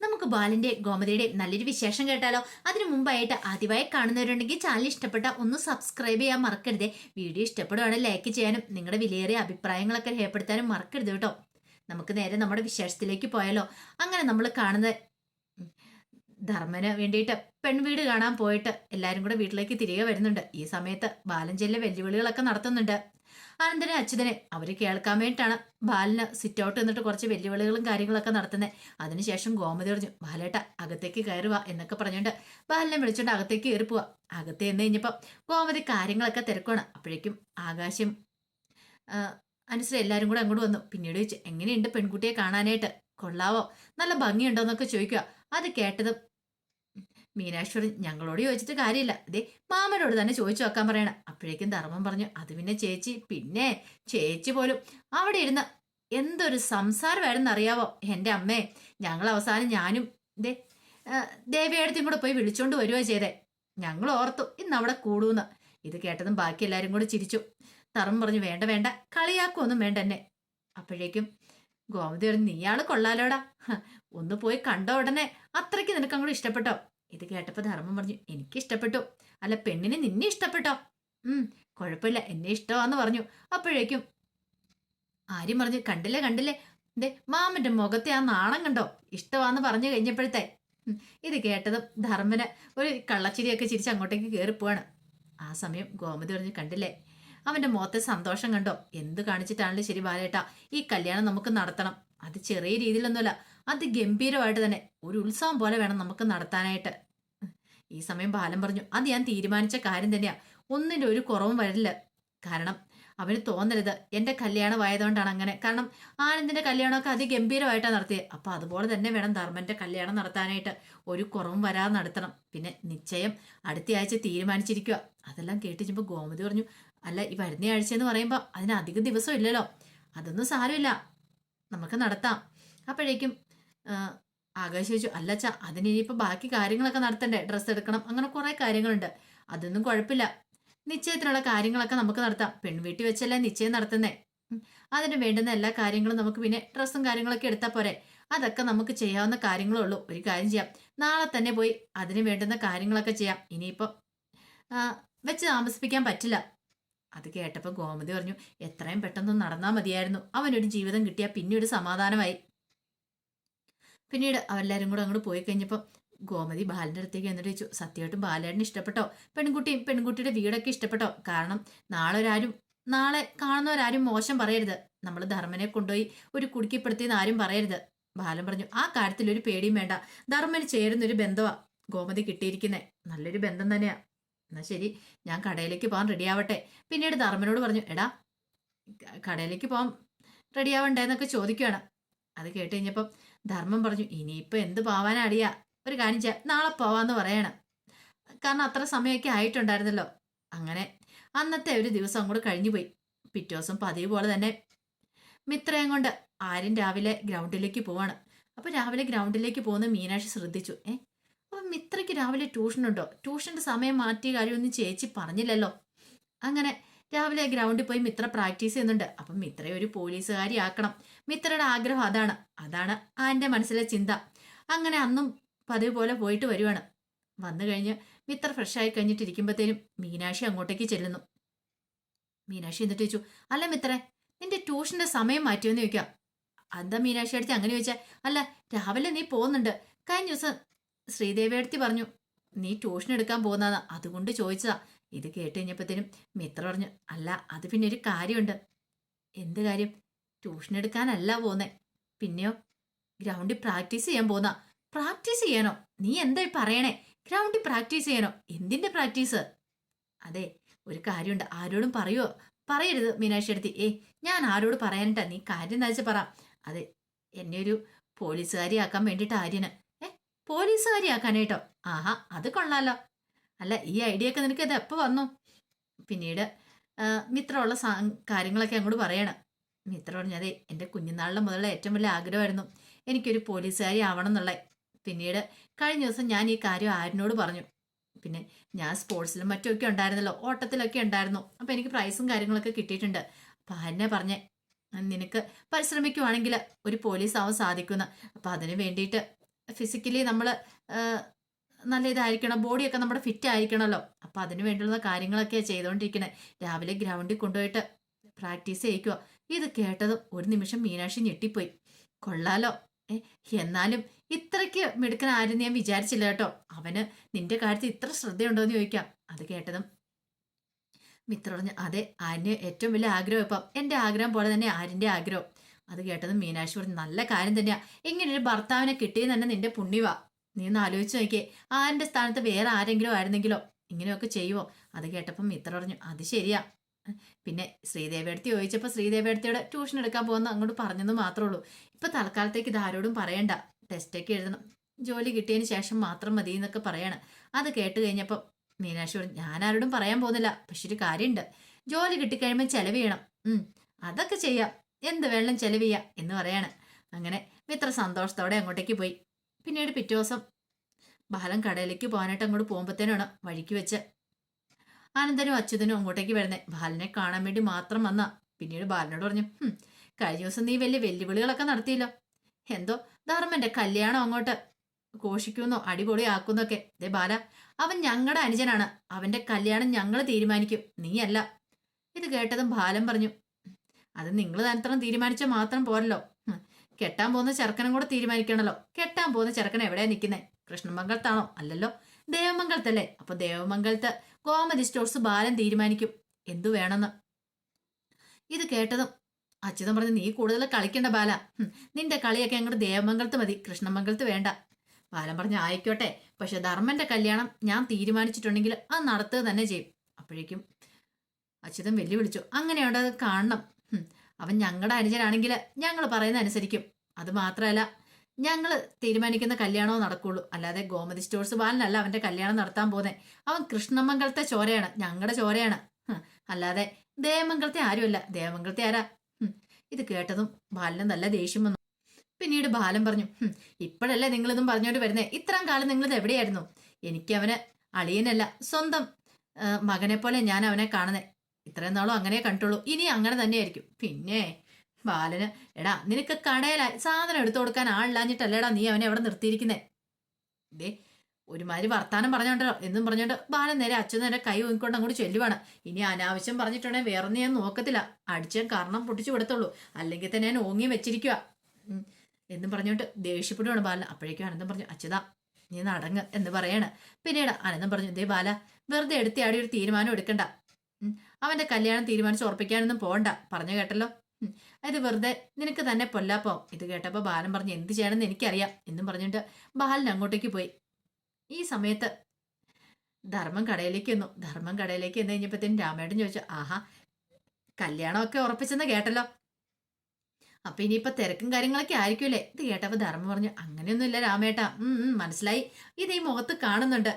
നമുക്ക് ബാലിന്റെ ഗോമതിയുടെ നല്ലൊരു വിശേഷം കേട്ടാലോ? അതിനു മുമ്പായിട്ട് ആദ്യമായി കാണുന്നവരുണ്ടെങ്കിൽ ചാനൽ ഇഷ്ടപ്പെട്ട ഒന്ന് സബ്സ്ക്രൈബ് ചെയ്യാൻ മറക്കരുത്. വീഡിയോ ഇഷ്ടപ്പെടുവാണെങ്കിൽ ലൈക്ക് ചെയ്യാനും നിങ്ങളുടെ വിലയേറിയ അഭിപ്രായങ്ങളൊക്കെ രേഖപ്പെടുത്താനും മറക്കരുത് കേട്ടോ. നമുക്ക് നേരെ നമ്മുടെ വിശേഷത്തിലേക്ക് പോയാലോ? അങ്ങനെ നമ്മൾ കാണുന്ന ഉം, ധർമ്മന് വേണ്ടിയിട്ട് പെൺവീട് കാണാൻ പോയിട്ട് എല്ലാവരും കൂടെ വീട്ടിലേക്ക് തിരികെ വരുന്നുണ്ട്. ഈ സമയത്ത് ബാലൻ ചെല്ലെ വെല്ലുവിളികളൊക്കെ നടത്തുന്നുണ്ട്. അനന്തനെ അച്യുതനെ അവരെ കേൾക്കാൻ വേണ്ടിയിട്ടാണ് ബാലിന് സിറ്റ് ഔട്ട് എന്നിട്ട് കുറച്ച് വെല്ലുവിളികളും കാര്യങ്ങളൊക്കെ നടത്തുന്നത് അതിനുശേഷം ഗോമതി പറഞ്ഞു ബാലേട്ട അകത്തേക്ക് കയറുക എന്നൊക്കെ പറഞ്ഞുകൊണ്ട് ബാലിനെ വിളിച്ചോണ്ട് അകത്തേക്ക് കയറി പോവാ. അകത്ത് എന്ന് കഴിഞ്ഞപ്പം ഗോമതി കാര്യങ്ങളൊക്കെ തിരക്കുവാണ്. അപ്പോഴേക്കും ആകാശം അനുസരിച്ച് എല്ലാവരും കൂടെ അങ്ങോട്ട് വന്നു. പിന്നീട് ചോദിച്ചു എങ്ങനെയുണ്ട് പെൺകുട്ടിയെ കാണാനായിട്ട്? കൊള്ളാവോ? നല്ല ഭംഗിയുണ്ടോ? എന്നൊക്കെ ചോദിക്കുക അത് കേട്ടതും മീനാശ്വരി ഞങ്ങളോട് ചോദിച്ചിട്ട് കാര്യമില്ല. അതെ മാമനോട് തന്നെ ചോദിച്ചു നോക്കാൻ പറയണം. അപ്പോഴേക്കും ധർമ്മം പറഞ്ഞു അത് പിന്നെ ചേച്ചി പിന്നെ ചേച്ചി പോലും അവിടെ ഇരുന്ന എന്തൊരു സംസാരമായിരുന്നു അറിയാവോ? എന്റെ അമ്മേ ഞങ്ങൾ അവസാനം ഞാനും ദേ ദേവിയടുത്തും കൂടെ പോയി വിളിച്ചോണ്ട് വരുവാ ചെയ്തേ. ഞങ്ങൾ ഓർത്തു ഇന്ന് അവിടെ കൂടൂന്ന്. ഇത് കേട്ടതും ബാക്കി എല്ലാവരും കൂടെ ചിരിച്ചു. ധർമ്മം പറഞ്ഞു വേണ്ട വേണ്ട കളിയാക്കുമൊന്നും വേണ്ട എന്നെ. അപ്പോഴേക്കും ഗോമതി പറഞ്ഞു നീയാൾ കൊള്ളാലോടാ. ഒന്ന് പോയി കണ്ട ഉടനെ അത്രയ്ക്ക് നിനക്ക് അങ്ങോട്ട് ഇഷ്ടപ്പെട്ടോ? ഇത് കേട്ടപ്പോൾ ധർമ്മം പറഞ്ഞു എനിക്ക് ഇഷ്ടപ്പെട്ടു അല്ല പെണ്ണിന് നിന്നെ ഇഷ്ടപ്പെട്ടോ? ഉം കുഴപ്പമില്ല എന്നെ ഇഷ്ടമാന്ന് പറഞ്ഞു. അപ്പോഴേക്കും ആര്യം പറഞ്ഞു കണ്ടില്ലേ കണ്ടില്ലേ? ദേ മാമന്റെ മുഖത്തെ ആ നാണം കണ്ടോ? ഇഷ്ടമാന്ന് പറഞ്ഞു കഴിഞ്ഞപ്പോഴത്തെ. ഇത് കേട്ടതും ധർമ്മന് ഒരു കള്ളച്ചിരിയൊക്കെ ചിരിച്ച് അങ്ങോട്ടേക്ക് കയറി പോവാണ്. ആ സമയം ഗോമതി പറഞ്ഞു കണ്ടില്ലേ? അവന്റെ മുഖത്തെ സന്തോഷം കണ്ടോ? എന്ത് കാണിച്ചിട്ടാണല്ലോ ശരി ബാലേട്ടാ? ഈ കല്യാണം നമുക്ക് നടത്തണം. അത് ചെറിയ രീതിയിലൊന്നുമല്ല. അത് ഗംഭീരമായിട്ട് തന്നെ ഒരു ഉത്സവം പോലെ വേണം നമുക്ക് നടത്താനായിട്ട്. ഈ സമയം ബാലൻ പറഞ്ഞു അത് ഞാൻ തീരുമാനിച്ച കാര്യം തന്നെയാ. ഒന്നിന്റെ ഒരു കുറവും വരില്ല. കാരണം അവന് തോന്നരുത്. എന്റെ കല്യാണമായതുകൊണ്ടാണ് അങ്ങനെ. കാരണം ആനന്ദിന്റെ കല്യാണമൊക്കെ അതിഗംഭീരമായിട്ടാണ് നടത്തിയത് അപ്പോൾ അതുപോലെ തന്നെ വേണം ധർമ്മന്റെ കല്യാണം നടത്താനായിട്ട് ഒരു കുറവും വരാതെ നടത്തണം. പിന്നെ നിശ്ചയം അടുത്ത ആഴ്ച തീരുമാനിച്ചിരിക്കുക അതെല്ലാം കേട്ടിച്ചപ്പോ ഗോമതി പറഞ്ഞു അല്ല ഈ വരുന്ന ആഴ്ച എന്ന് പറയുമ്പോൾ അതിന് അധിക ദിവസം ഇല്ലല്ലോ അതൊന്നും സാരമില്ല. നമുക്ക് നടത്താം. അപ്പോഴേക്കും ആകാശ് ചോദിച്ചു അല്ലച്ച അച്ഛാ അതിന് ഇനിയിപ്പോൾ ബാക്കി കാര്യങ്ങളൊക്കെ നടത്തണ്ടേ? ഡ്രസ്സ് എടുക്കണം. അങ്ങനെ കുറേ കാര്യങ്ങളുണ്ട്. അതൊന്നും കുഴപ്പമില്ല. നിശ്ചയത്തിനുള്ള കാര്യങ്ങളൊക്കെ നമുക്ക് നടത്താം. പെൺവീട്ടിൽ വെച്ചല്ലേ നിശ്ചയം നടത്തുന്നേ? അതിന് വേണ്ടുന്ന എല്ലാ കാര്യങ്ങളും നമുക്ക് പിന്നെ ഡ്രസ്സും കാര്യങ്ങളൊക്കെ എടുത്താൽ പോരെ? അതൊക്കെ നമുക്ക് ചെയ്യാവുന്ന കാര്യങ്ങളേ ഉള്ളൂ ഒരു കാര്യം ചെയ്യാം. നാളെ തന്നെ പോയി അതിന് വേണ്ടുന്ന കാര്യങ്ങളൊക്കെ ചെയ്യാം. ഇനിയിപ്പോൾ വെച്ച് താമസിപ്പിക്കാൻ പറ്റില്ല. അത് കേട്ടപ്പോൾ ഗോമതി പറഞ്ഞു എത്രയും പെട്ടെന്ന് നടന്നാൽ മതിയായിരുന്നു. അവനൊരു ജീവിതം കിട്ടിയാൽ പിന്നെ ഒരു സമാധാനമായി. പിന്നീട് അവരെല്ലാവരും കൂടെ അങ്ങോട്ട് പോയി കഴിഞ്ഞപ്പോൾ ഗോമതി ബാലന്റെ അടുത്തേക്ക് എന്നിട്ട് ചോദിച്ചു സത്യമായിട്ടും ബാലേട്ടന് ഇഷ്ടപ്പെട്ടോ? പെൺകുട്ടിയും പെൺകുട്ടിയുടെ വീടൊക്കെ ഇഷ്ടപ്പെട്ടോ? കാരണം നാളെ ഒരാരും നാളെ കാണുന്നവരാരും മോശം പറയരുത്. നമ്മൾ ധർമ്മനെ കൊണ്ടുപോയി ഒരു കുടുക്കിപ്പെടുത്തിയെന്ന് ആരും പറയരുത്. ബാലൻ പറഞ്ഞു ആ കാര്യത്തിൽ ഒരു പേടിയും വേണ്ട. ധർമ്മന് ചേരുന്നൊരു ബന്ധമാ ഗോമതി കിട്ടിയിരിക്കുന്നേ. നല്ലൊരു ബന്ധം തന്നെയാ. എന്നാ ശരി ഞാൻ കടയിലേക്ക് പോകാൻ റെഡിയാവട്ടെ. പിന്നീട് ധർമ്മനോട് പറഞ്ഞു എടാ കടയിലേക്ക് പോകാൻ റെഡിയാവണ്ടേന്നൊക്കെ ചോദിക്കുകയാണ് അത് കേട്ട് കഴിഞ്ഞപ്പം ധർമ്മം പറഞ്ഞു ഇനിയിപ്പോൾ എന്ത് പോവാനാ അടിയാ ഒരു കാര്യം ചെയ്യാം നാളെ പോവാന്ന് പറയണം. കാരണം അത്ര സമയമൊക്കെ ആയിട്ടുണ്ടായിരുന്നല്ലോ. അങ്ങനെ അന്നത്തെ ഒരു ദിവസം അങ്ങോട്ട് കഴിഞ്ഞു പോയി. പിറ്റേ ദിവസം പതിവ് പോലെ തന്നെ മിത്രയും കൊണ്ട് ആരും രാവിലെ ഗ്രൗണ്ടിലേക്ക് പോവാണ്. അപ്പോൾ രാവിലെ ഗ്രൗണ്ടിലേക്ക് പോകുന്ന മീനാക്ഷി ശ്രദ്ധിച്ചു ഏ അപ്പം മിത്രയ്ക്ക് രാവിലെ ട്യൂഷനുണ്ടോ? ട്യൂഷന്റെ സമയം മാറ്റിയ കാര്യമൊന്നും ചേച്ചി പറഞ്ഞില്ലല്ലോ? അങ്ങനെ രാവിലെ ഗ്രൗണ്ടിൽ പോയി മിത്ര പ്രാക്ടീസ് ചെയ്യുന്നുണ്ട്. അപ്പം മിത്രയെ ഒരു പോലീസുകാരി ആക്കണം മിത്രയുടെ ആഗ്രഹം അതാണ്. അതാണ് ആന്റെ മനസ്സിലെ ചിന്ത. അങ്ങനെ അന്നും പതിവ് പോലെ പോയിട്ട് വരുവാണ്. വന്നു കഴിഞ്ഞ് മിത്ര ഫ്രഷായി കഴിഞ്ഞിട്ടിരിക്കുമ്പോഴത്തേനും മീനാക്ഷി അങ്ങോട്ടേക്ക് ചെല്ലുന്നു. മീനാക്ഷി എന്നിട്ട് ചോദിച്ചു അല്ല മിത്രേ നിന്റെ ട്യൂഷന്റെ സമയം മാറ്റിയെന്ന് ചോദിക്കാം. എന്താ മീനാക്ഷി അടുത്ത് അങ്ങനെ ചോദിച്ചാൽ അല്ല രാവിലെ നീ പോകുന്നുണ്ട് കഴിഞ്ഞ ദിവസം ശ്രീദേവി അടുത്ത് പറഞ്ഞു നീ ട്യൂഷൻ എടുക്കാൻ പോകുന്നതാണ് അതുകൊണ്ട് ചോദിച്ചതാ. ഇത് കേട്ട് കഴിഞ്ഞപ്പോഴത്തേനും മിത്ര പറഞ്ഞു അല്ല അത് പിന്നെ ഒരു കാര്യമുണ്ട്. എന്ത് കാര്യം? ട്യൂഷൻ എടുക്കാനല്ല പോന്നെ. പിന്നെയോ? ഗ്രൗണ്ടിൽ പ്രാക്ടീസ് ചെയ്യാൻ പോന്ന. പ്രാക്ടീസ് ചെയ്യണോ? നീ എന്തായി പറയണേ? ഗ്രൗണ്ടിൽ പ്രാക്ടീസ് ചെയ്യണോ? എന്തിന്റെ പ്രാക്ടീസ്? അതെ ഒരു കാര്യമുണ്ട്. ആരോടും പറയുമോ പറയരുത് മീനാക്ഷി അടുത്ത്. ഏ ഞാൻ ആരോട് പറയാനിട്ടാ. നീ കാര്യം എന്താ വെച്ചാൽ പറ. അതെ എന്നെ ഒരു പോലീസുകാരി ആക്കാൻ വേണ്ടിയിട്ട് ആര്യന്. ഏ പോലീസുകാരി ആക്കാനായിട്ടോ ആഹാ അത് കൊള്ളാലോ. അല്ല ഈ ഐഡിയ ഒക്കെ നിനക്ക് ഇത് എപ്പോ വന്നു? പിന്നീട് മിത്രമുള്ള സാ കാര്യങ്ങളൊക്കെ അങ്ങോട്ട് പറയണം. മിത്ര പറഞ്ഞതേ എന്റെ കുഞ്ഞുനാളിലെ മുതലുള്ള ഏറ്റവും വലിയ ആഗ്രഹമായിരുന്നു എനിക്കൊരു പോലീസുകാരി ആവണം എന്നുള്ള പിന്നീട് കഴിഞ്ഞ ദിവസം ഞാൻ ഈ കാര്യം ആരിനോട് പറഞ്ഞു. പിന്നെ ഞാൻ സ്പോർട്സിലും മറ്റുമൊക്കെ ഉണ്ടായിരുന്നല്ലോ ഓട്ടത്തിലൊക്കെ ഉണ്ടായിരുന്നു. അപ്പം എനിക്ക് പ്രൈസും കാര്യങ്ങളൊക്കെ കിട്ടിയിട്ടുണ്ട്. അപ്പം ആരിനെ പറഞ്ഞേ? നിനക്ക് പരിശ്രമിക്കുവാണെങ്കിൽ ഒരു പോലീസ് ആവാൻ സാധിക്കുന്ന അപ്പം അതിന് വേണ്ടിയിട്ട് ഫിസിക്കലി നമ്മൾ നല്ല ഇതായിരിക്കണം ബോഡിയൊക്കെ നമ്മുടെ ഫിറ്റ് ആയിരിക്കണമല്ലോ അപ്പം അതിന് വേണ്ടിയുള്ള കാര്യങ്ങളൊക്കെ ചെയ്തുകൊണ്ടിരിക്കണേ രാവിലെ ഗ്രൗണ്ടിൽ കൊണ്ടുപോയിട്ട് പ്രാക്ടീസ് ചെയ്യിക്കുക ഇത് കേട്ടതും ഒരു നിമിഷം മീനാക്ഷി ഞെട്ടിപ്പോയി. കൊള്ളാലോ. എന്നാലും ഇത്രയ്ക്ക് മിടുക്കൻ ആരും ഞാൻ വിചാരിച്ചില്ല കേട്ടോ. അവന് നിന്റെ കാര്യത്തിൽ ഇത്ര ശ്രദ്ധയുണ്ടോ എന്ന് ചോദിക്കാം. അത് കേട്ടതും മിത്ര പറഞ്ഞു അതെ ആര്യന് ഏറ്റവും വലിയ ആഗ്രഹം ഇപ്പം എന്റെ ആഗ്രഹം പോലെ തന്നെ ആര്യന്റെ ആഗ്രഹം അത് കേട്ടതും മീനാക്ഷി പറഞ്ഞു നല്ല കാര്യം തന്നെയാ. ഇങ്ങനൊരു ഭർത്താവിനെ കിട്ടിയെന്ന് തന്നെ നിന്റെ പുണ്യവാ. നീ ഒന്ന് ആലോചിച്ച് നോക്കിയേ ആരിന്റെ സ്ഥാനത്ത് വേറെ ആരെങ്കിലും ആയിരുന്നെങ്കിലോ? ഇങ്ങനെയൊക്കെ ചെയ്യുമോ അത് കേട്ടപ്പം മിത്ര പറഞ്ഞു അത് ശരിയാ. പിന്നെ ശ്രീദേവിയടുത്ത് ചോദിച്ചപ്പോൾ ശ്രീദേവിയടുത്തിയുടെ ട്യൂഷൻ എടുക്കാൻ പോകുന്ന അങ്ങോട്ട് പറഞ്ഞെന്ന് മാത്രമേ ഉള്ളൂ. ഇപ്പൊ തൽക്കാലത്തേക്ക് ഇത് ആരോടും പറയണ്ട. ടെസ്റ്റൊക്കെ എഴുതണം. ജോലി കിട്ടിയതിന് ശേഷം മാത്രം മതി എന്നൊക്കെ പറയാണ്. അത് കേട്ട് കഴിഞ്ഞപ്പോൾ മീനാക്ഷി പറഞ്ഞു ഞാൻ ആരോടും പറയാൻ പോകുന്നില്ല. പക്ഷെ ഒരു കാര്യമുണ്ട്. ജോലി കിട്ടിക്കഴിയുമ്പോൾ ചെലവ് ചെയ്യണം. അതൊക്കെ ചെയ്യാം. എന്ത് വെള്ളം ചെലവ് ചെയ്യാം എന്ന് പറയാണ്. അങ്ങനെ മിത്ര സന്തോഷത്തോടെ അങ്ങോട്ടേക്ക് പോയി. പിന്നീട് പിറ്റേ ദിവസം ബാലൻ കടയിലേക്ക് പോകാനായിട്ട് അങ്ങോട്ട് പോകുമ്പോഴത്തേനാണ് വഴിക്ക് വെച്ച് ആനന്ദനും അച്യുതനും അങ്ങോട്ടേക്ക് വരുന്നേ. ബാലനെ കാണാൻ വേണ്ടി മാത്രം വന്ന. പിന്നീട് ബാലനോട് പറഞ്ഞു "ഹും, കഴിഞ്ഞ ദിവസം നീ വലിയ വെല്ലുവിളികളൊക്കെ നടത്തിയല്ലോ. എന്തോ ധർമ്മന്റെ കല്യാണം അങ്ങോട്ട് ഘോഷിക്കുന്നോ അടിപൊളിയാക്കുന്നൊക്കെ ദേ ബാല അവൻ ഞങ്ങളുടെ അനുജനാണ്. അവന്റെ കല്യാണം ഞങ്ങൾ തീരുമാനിക്കും. നീയല്ല. ഇത് കേട്ടതും ബാലൻ പറഞ്ഞു അത് നിങ്ങൾ തനത്രം തീരുമാനിച്ചാൽ മാത്രം പോരല്ലോ. കെട്ടാൻ പോകുന്ന ചെറുക്കനും കൂടെ തീരുമാനിക്കണല്ലോ. കെട്ടാൻ പോകുന്ന ചെറുക്കൻ എവിടെയാ നിൽക്കുന്നത് കൃഷ്ണമംഗലത്താണോ? അല്ലല്ലോ. ദേവമംഗലത്തല്ലേ? അപ്പൊ ദേവമംഗലത്ത് ഗോമതി സ്റ്റോഴ്സ് ബാലൻ തീരുമാനിക്കും. എന്തു വേണമെന്ന്? ഇത് കേട്ടതും അച്യുതൻ പറഞ്ഞു നീ കൂടുതൽ കളിക്കണ്ട ബാല. നിന്റെ കളിയൊക്കെ അങ്ങോട്ട് ദേവമംഗലത്ത് മതി. കൃഷ്ണമംഗലത്ത് വേണ്ട. ബാലൻ പറഞ്ഞു ആയിക്കോട്ടെ. പക്ഷെ ധർമ്മന്റെ കല്യാണം ഞാൻ തീരുമാനിച്ചിട്ടുണ്ടെങ്കിൽ അത് നടത്തുക തന്നെ ചെയ്യും. അപ്പോഴേക്കും അച്യുതൻ വെല്ലുവിളിച്ചു അങ്ങനെയുണ്ട്? കാണണം. അവൻ ഞങ്ങളുടെ അനുജനാണെങ്കിൽ ഞങ്ങൾ പറയുന്ന അനുസരിക്കും. അത് മാത്രമല്ല ഞങ്ങൾ തീരുമാനിക്കുന്ന കല്യാണവും നടക്കുള്ളൂ. അല്ലാതെ ഗോമതി സ്റ്റോഴ്സ് ബാലനല്ല അവന്റെ കല്യാണം നടത്താൻ പോകുന്നത് അവൻ കൃഷ്ണമംഗലത്തെ ചോരയാണ് ഞങ്ങളുടെ ചോരയാണ്. അല്ലാതെ ദേവമംഗലത്തെ ആരുമല്ല. ദേവമംഗലത്തെ ആരാ? ഇത് കേട്ടതും ബാലന് നല്ല ദേഷ്യം വന്നു. പിന്നീട് ബാലൻ പറഞ്ഞു "ഹും, ഇപ്പോഴല്ലേ നിങ്ങളിതും പറഞ്ഞോണ്ട് വരുന്നത് ഇത്രയും കാലം നിങ്ങളിത് എവിടെയായിരുന്നു? എനിക്ക് അളിയനല്ല സ്വന്തം മകനെ പോലെ ഞാൻ അവനെ കാണുന്നേ. ഇത്രയും നാളും അങ്ങനെ കണ്ടുള്ളൂ ഇനി അങ്ങനെ തന്നെയായിരിക്കും. പിന്നെ ബാലന് എടാ നിനക്ക് കടയിലായി സാധനം എടുത്തു കൊടുക്കാൻ ആളില്ലാഞ്ഞിട്ടല്ലേടാ നീ അവനെ അവിടെ നിർത്തിയിരിക്കുന്നേ? ഇതേ ഒരുമാതിരി വർത്താനം പറഞ്ഞോണ്ടോ എന്നും പറഞ്ഞോണ്ട് ബാലൻ നേരെ അച്ഛൻ നേരെ കൈ ഊങ്ങിക്കൊണ്ട് അങ്ങോട്ട് ചെല്ലുവാണ്. ഇനി അനാവശ്യം പറഞ്ഞിട്ടുണ്ടെങ്കിൽ വേറെ ഞാൻ നോക്കത്തില്ല. അടിച്ച കാരണം പൊട്ടിച്ചു കൊടുത്തുള്ളൂ അല്ലെങ്കിൽ തന്നെ ഞാൻ ഓങ്ങി വെച്ചിരിക്കുക എന്നും പറഞ്ഞോണ്ട് ദേഷ്യപ്പെടുവാണ് ബാലൻ. അപ്പോഴേക്കും അനന്തം പറഞ്ഞു അച്ഛതാ നീ നടങ്ങ് എന്ന് പറയാണ്. പിന്നീട് അനന്തം പറഞ്ഞു ദേ ബാല വെറുതെ എടുത്തിയാടി ഒരു തീരുമാനം എടുക്കണ്ട. അവന്റെ കല്യാണം തീരുമാനിച്ച് ഉറപ്പിക്കാനൊന്നും പോണ്ട. പറഞ്ഞു കേട്ടല്ലോ. അത് വെറുതെ നിനക്ക് തന്നെ പൊല്ലാപ്പോ? ഇത് കേട്ടപ്പോ ബാലൻ പറഞ്ഞു എന്ത് ചെയ്യണമെന്ന് എനിക്കറിയാം എന്നും പറഞ്ഞിട്ട് ബാലൻ അങ്ങോട്ടേക്ക് പോയി. ഈ സമയത്ത് ധർമ്മം കടയിലേക്ക് വന്നു ധർമ്മം കടയിലേക്ക് എന്ന് കഴിഞ്ഞപ്പോഴത്തേനും രാമേട്ടൻ ചോദിച്ചു ആഹാ കല്യാണമൊക്കെ ഉറപ്പിച്ചെന്ന് കേട്ടല്ലോ. അപ്പൊ ഇനിയിപ്പൊ തിരക്കും കാര്യങ്ങളൊക്കെ ആയിരിക്കുമല്ലേ ഇത് കേട്ടപ്പോ ധർമ്മം പറഞ്ഞു അങ്ങനെയൊന്നുമില്ല രാമേട്ട. ഉം, മനസ്സിലായി. ഇത് ഈ മുഖത്ത് കാണുന്നുണ്ട്.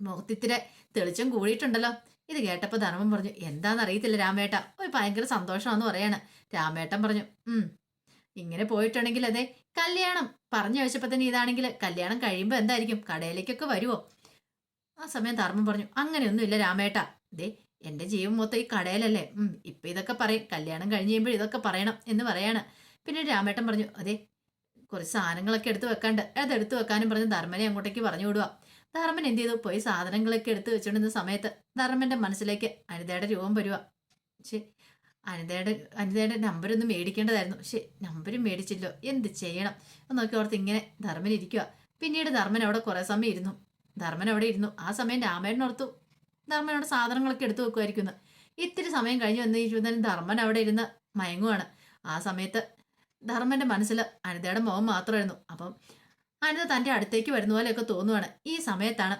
മുഖത്തിത്തിരെ തെളിച്ചം കൂടിയിട്ടുണ്ടല്ലോ. ഇത് കേട്ടപ്പോൾ ധർമ്മം പറഞ്ഞു എന്താണെന്നറിയത്തില്ല രാമേട്ട. ഒരു ഭയങ്കര സന്തോഷമാണെന്ന് പറയാണ്. രാമേട്ടൻ പറഞ്ഞു ഉം ഇങ്ങനെ പോയിട്ടുണ്ടെങ്കിൽ അതെ കല്യാണം. പറഞ്ഞു വെച്ചപ്പോ തന്നെ ഇതാണെങ്കിൽ കല്യാണം കഴിയുമ്പോൾ എന്തായിരിക്കും? കടയിലേക്കൊക്കെ വരുമോ ആ സമയം ധർമ്മം പറഞ്ഞു അങ്ങനെയൊന്നുമില്ല രാമേട്ട. ദേ എന്റെ ജീവൻ മൊത്തം ഈ കടയിലല്ലേ. ഉം ഇപ്പൊ ഇതൊക്കെ പറയും. കല്യാണം കഴിഞ്ഞ് കഴിയുമ്പോൾ ഇതൊക്കെ പറയണം എന്ന് പറയാണ്. പിന്നെ രാമേട്ടൻ പറഞ്ഞു അതെ കുറച്ച് സാധനങ്ങളൊക്കെ എടുത്ത് വെക്കാണ്ട്. അതെടുത്ത് വെക്കാനും പറഞ്ഞ് ധർമ്മനെ അങ്ങോട്ടേക്ക് പറഞ്ഞു വിടുക ധർമ്മൻ എന്ത് ചെയ്തു? പോയി സാധനങ്ങളൊക്കെ എടുത്തു വെച്ചോണ്ടിരുന്ന സമയത്ത് ധർമ്മന്റെ മനസ്സിലേക്ക് അനിതയുടെ രൂപം വരുക ശേ അനിതയുടെ അനിതയുടെ നമ്പരൊന്നും മേടിക്കേണ്ടതായിരുന്നു. പക്ഷെ നമ്പരും മേടിച്ചില്ലോ. എന്ത് ചെയ്യണം? നോക്കി ഓർത്ത് ഇങ്ങനെ ധർമ്മൻ ഇരിക്കുക പിന്നീട് ധർമ്മൻ അവിടെ കുറെ സമയം ഇരുന്നു. ധർമ്മൻ അവിടെ ഇരുന്നു. ആ സമയം രാമേട്ടൻ ഓർത്തു. ധർമ്മനോട് സാധനങ്ങളൊക്കെ എടുത്തു വെക്കുമായിരിക്കുന്നു ഇത്തിരി സമയം കഴിഞ്ഞ് വന്നു കഴിഞ്ഞാൽ ധർമ്മൻ അവിടെ ഇരുന്ന് മയങ്ങുവാണ്. ആ സമയത്ത് ധർമ്മന്റെ മനസ്സിൽ അനിതയുടെ മുഖം മാത്രമായിരുന്നു. അപ്പം അനിത തന്റെ അടുത്തേക്ക് വരുന്ന പോലെയൊക്കെ തോന്നുവാണ്. ഈ സമയത്താണ്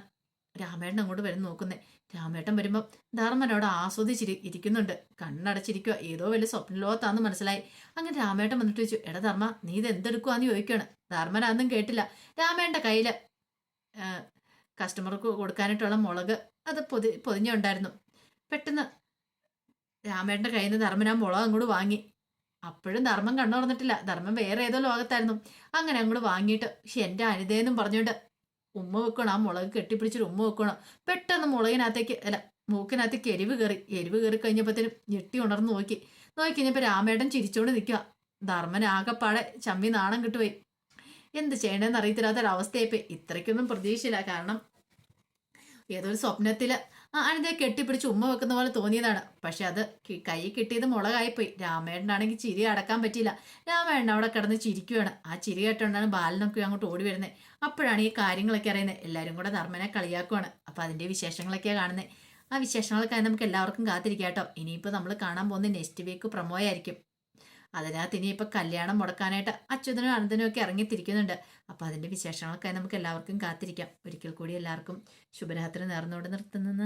രാമേട്ടൻ അങ്ങോട്ട് വരുന്ന നോക്കുന്നത് രാമേട്ടൻ വരുമ്പം ധർമ്മനോട് ആസ്വദിച്ചിരി ഇരിക്കുന്നുണ്ട്. കണ്ണടച്ചിരിക്കുക ഏതോ വലിയ സ്വപ്നലോകത്താന്ന് മനസ്സിലായി. അങ്ങനെ രാമേട്ടൻ വന്നിട്ട് ചോദിച്ചു എടാ ധർമ്മ നീ ഇത് എന്തെടുക്കുവാന്ന് ചോദിക്കുകയാണ് ധർമ്മൻ കേട്ടില്ല. രാമേട്ടന്റെ കയ്യിൽ കസ്റ്റമർക്ക് കൊടുക്കാനായിട്ടുള്ള മുളക് അത് പൊതി പൊതിഞ്ഞുണ്ടായിരുന്നു. പെട്ടെന്ന് രാമേട്ടന്റെ കയ്യിൽ നിന്ന് ധർമ്മൻ ആ മുളക് അങ്ങോട്ട് വാങ്ങി. അപ്പോഴും ധർമ്മം കണ്ണു തുറന്നിട്ടില്ല. ധർമ്മം വേറെ ഏതോ ലോകത്തായിരുന്നു. അങ്ങനെ അങ്ങോട്ട് വാങ്ങിയിട്ട് പക്ഷെ എന്റെ അനിതയെന്നും പറഞ്ഞുകൊണ്ട് ഉമ്മ വെക്കണം ആ മുളക് കെട്ടിപ്പിടിച്ചിട്ട് ഉമ്മ വെക്കണം. പെട്ടെന്ന് മുളകിനകത്തേക്ക് അല്ല മൂക്കിനകത്തേക്ക് എരിവ് കയറി. എരിവ് കയറി കഴിഞ്ഞപ്പോഴത്തേനും ഞെട്ടി ഉണർന്നു നോക്കി. നോക്കി കഴിഞ്ഞപ്പോൾ രാമേട്ടൻ ചിരിച്ചോണ്ട് നിൽക്കുക. ധർമ്മൻ ആകെപ്പാടെ ചമ്മി നാണം കിട്ടുപോയി. എന്ത് ചെയ്യണമെന്ന് അറിയത്തില്ലാത്തൊരവസ്ഥയായിപ്പോയി. ഇത്രയ്ക്കൊന്നും പ്രതീക്ഷയില്ല. കാരണം ഏതൊരു സ്വപ്നത്തിൽ അനിതയെ കെട്ടിപ്പിടിച്ച് ഉമ്മ വെക്കുന്ന പോലെ തോന്നിയതാണ്. പക്ഷെ അത് കി- കിട്ടിയത് മുളകായിപ്പോയി. രാമേട്ടനാണെങ്കിൽ ചിരി അടക്കാൻ പറ്റിയില്ല. രാമേട്ടൻ അവിടെ കിടന്ന് ചിരിക്കുവാണ്. ആ ചിരി കേട്ടോണ്ടാണ് ബാലനൊക്കെ അങ്ങോട്ട് ഓടി വരുന്നത് അപ്പോഴാണ് ഈ കാര്യങ്ങളൊക്കെ അറിയുന്നത് എല്ലാവരും കൂടെ ധർമ്മനെ കളിയാക്കുവാണ്. അപ്പോൾ അതിന്റെ വിശേഷങ്ങളൊക്കെയാണ് കാണുന്നത് ആ വിശേഷങ്ങളൊക്കെ നമുക്ക് എല്ലാവർക്കും കാത്തിരിക്കാം കേട്ടോ. ഇനിയിപ്പോൾ നമ്മൾ കാണാൻ പോകുന്ന നെക്സ്റ്റ് വീക്ക് പ്രൊമോ ആയിരിക്കും അതിനകത്ത് ഇനിയിപ്പോൾ കല്യാണം മുടക്കാനായിട്ട് അച്യുതനും അനന്തനും ഒക്കെ ഇറങ്ങിത്തിരിക്കുന്നുണ്ട് അപ്പോൾ അതിന്റെ വിശേഷങ്ങളൊക്കെ നമുക്ക് എല്ലാവർക്കും കാത്തിരിക്കാം. ഒരിക്കൽ കൂടി എല്ലാവർക്കും ശുഭരാത്രി നേർന്നുകൊണ്ട് നിർത്തുന്നു.